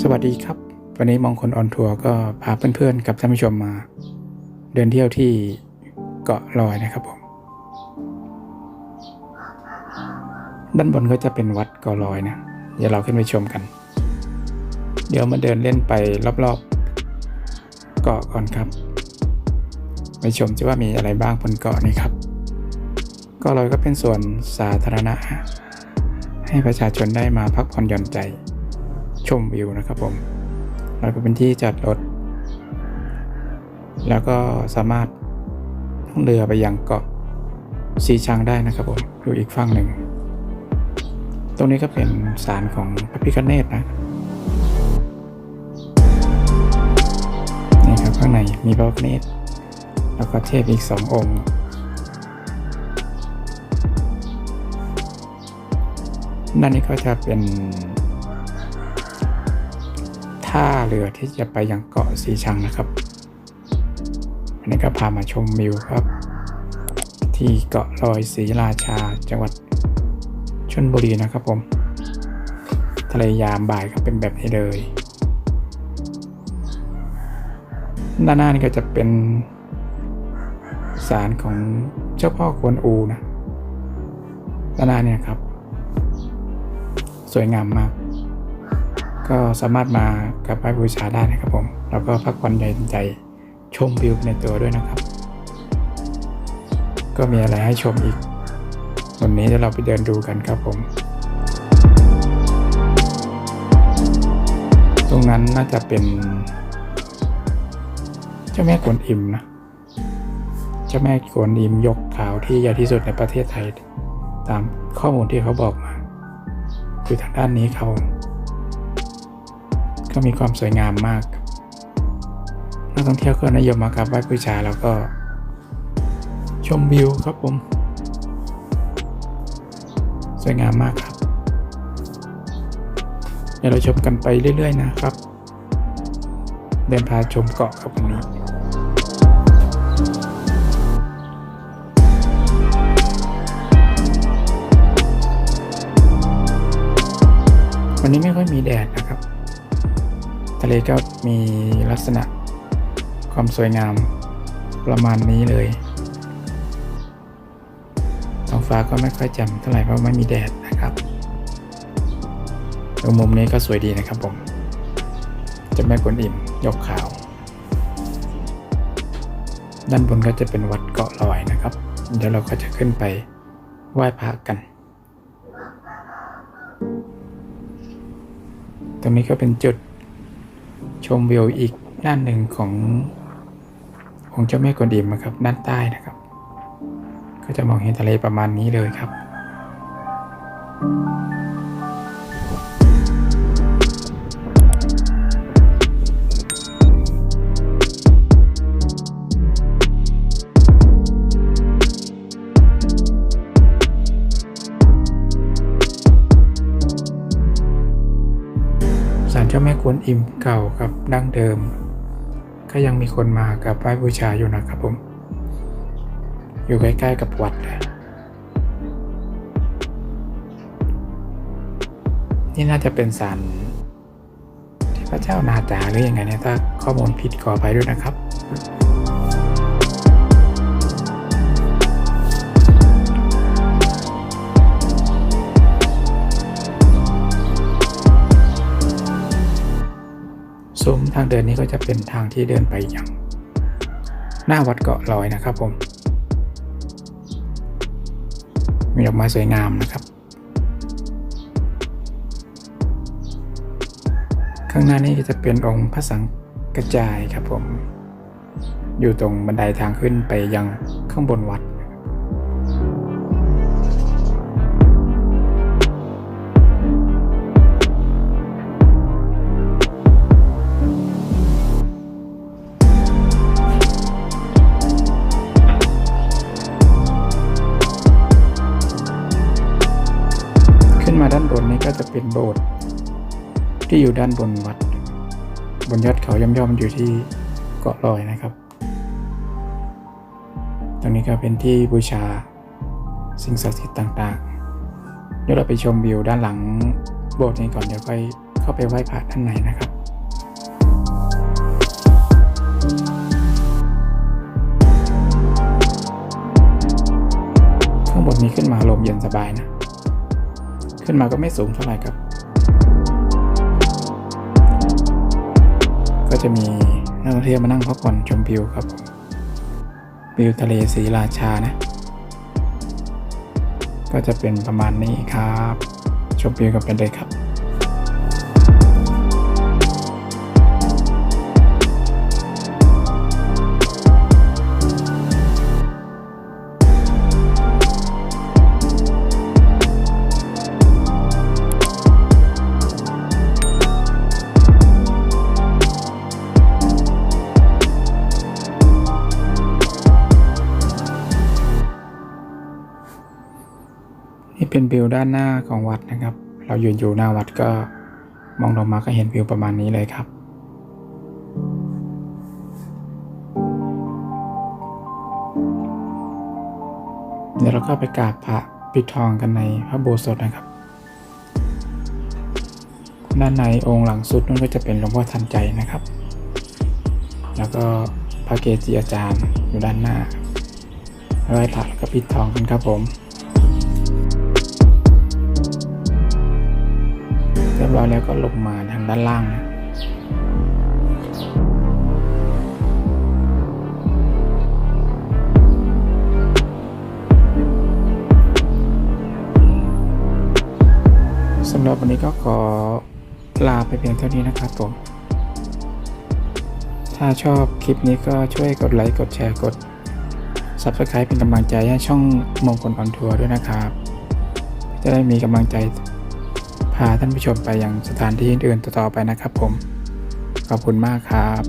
สวัสดีครับ วันนี้มองคนออนทัวร์ก็พาเพื่อนๆกับท่านผู้ชมมา เดินเที่ยวที่เกาะลอยนะครับผมด้านบนก็จะเป็นวัดเกาะลอยนะเดี๋ยวเราขึ้นไปชมกัน เดี๋ยวมาเดินเล่นไปรอบๆ เกาะก่อนครับไปชมจะว่ามีอะไรบ้างบนเกาะนี้ครับเกาะลอยก็เป็นส่วนสาธารณะ ให้ประชาชนได้มาพักผ่อนหย่อนใจ ชมวิวนะครับผม แล้วก็เป็นที่จอดรถ แล้วก็สามารถท่องเรือไปยังเกาะสีชังได้นะครับผมอยู่อีกฝั่งหนึ่ง ตรงนี้ก็เป็นศาลของพระพิฆเนศนะนี่ครับข้างในมีพระพิฆเนศแล้วก็เทพอีกสององค์ด้านนี้ก็จะเป็น ท่าเรือที่จะไปยังเกาะสีชังนะครับอันนี้ก็พามาชมวิวครับ ที่เกาะลอยศรีราชาจังหวัดชลบุรีนะครับผม ทะเลยามบ่ายก็เป็นแบบนี้เลย ด้านหน้านี่ก็จะเป็นศาลของเจ้าพ่อกวนอูนะด้านหน้าเนี่ยครับ สวยงามมาก ก็สามารถมากราบไหว้บูชาได้นะครับผมแล้วก็พักผ่อนหย่อนใจชมวิวในตัวด้วยนะครับ ก็มีอะไรให้ชมอีก วันนี้เดี๋ยวเราไปเดินดูกันครับผม ตรงนั้นน่าจะเป็นเจ้าแม่กวนอิมนะเจ้าแม่กวนอิมยกขาวที่ใหญ่ที่สุดในประเทศไทย ตามข้อมูลที่เขาบอกมา คือทางด้านนี้เขา ก็มีความสวยงามมากนักท่องเที่ยวก็นิยมมากราบไหว้บูชาแล้วก็ ชมวิวครับผม สวยงามมากครับ เดี๋ยวเราชมกันไปเรื่อย ๆ นะครับ เดินพาชมเกาะครับวันนี้วันนี้ไม่ค่อยมีแดดนะครับ ทะเลก็มีลักษณะความสวยงามประมาณนี้เลยท้องฟ้าก็ไม่ค่อยแจ่มเท่าไหร่เพราะไม่มีแดดนะครับตรงมุมนี้ก็สวยดีนะครับผม จะแม่กวนอิ่มยกขาว ด้านบนก็จะเป็นวัดเกาะลอยนะครับ เดี๋ยวเราก็จะขึ้นไปไหว้พระกัน ตรงนี้ก็เป็นจุด ชมวิวอีกด้านหนึ่งขององค์เจ้าแม่กวนอิมนะครับด้านใต้นะครับ ก็จะมองเห็นทะเลประมาณนี้เลยครับ วนอิมเก่ากับดั้งเดิม ก็ยังมีคนมากับไหว้บูชาอยู่นะครับผม อยู่ใกล้ๆกับวัดเลยนี่น่าจะเป็นศาลที่พระเจ้านาจาหรือยังไงเนี่ยถ้าข้อมูลผิดขอไปด้วยนะครับ ทางเดินนี้ก็จะเป็นทางที่เดินไปยังหน้าวัดเกาะลอยนะครับผม มีดอกไม้สวยงามนะครับ ข้างหน้านี้จะเป็นองค์พระสังกระจายครับผม อยู่ตรงบันไดทางขึ้นไปยังข้างบนวัด ที่อยู่ด้านบนวัด บนยอดเขาย่อมๆอยู่ที่เกาะลอยนะครับ ตรงนี้ก็เป็นที่บูชาสิ่งศักดิ์สิทธิ์ต่างๆ เดี๋ยวเราไปชมวิวด้านหลังโบสถ์นี้ก่อนเดี๋ยวค่อยเข้าไปไหว้พระด้านในนะครับข้างบนนี้ขึ้นมาลมเย็นสบายนะ ขึ้นมาก็ไม่สูงเท่าไหร่ครับ จะมีนักท่องเที่ยวมานั่งพักผ่อนชมวิวครับผมวิวทะเลสีราชานะ ก็จะเป็นประมาณนี้ครับ ชมวิวกันไปเลยครับ นี่เป็นวิวด้านหน้าของวัดนะครับ เรายืนอยู่หน้าวัดก็มองลงมาก็เห็นวิวประมาณนี้เลยครับ เดี๋ยวเราก็ไปกราบพระปิดทองกันในพระโบสถนะครับ ด้านในองค์หลังสุดนั่นก็จะเป็นหลวงพ่อทันใจนะครับ แล้วก็พระเกจิอาจารย์อยู่ด้านหน้าไหว้พระแล้วก็ปิดทองกันครับผม รียบร้อยแล้วก็ลงมาทางด้านล่างนะสำหรับวันนี้ก็ขอลาไปเพียงเท่านี้นะครับผม ถ้าชอบคลิปนี้ก็ช่วยกดไลค์ กดแชร์ กด Subscribe เป็นกำลังใจให้ช่องมงคลออนทัวร์ด้วยนะครับ จะได้มีกำลังใจ พาท่านผู้ชมไปยังสถานที่อื่นๆต่อๆไปนะครับผม ขอบคุณมากครับ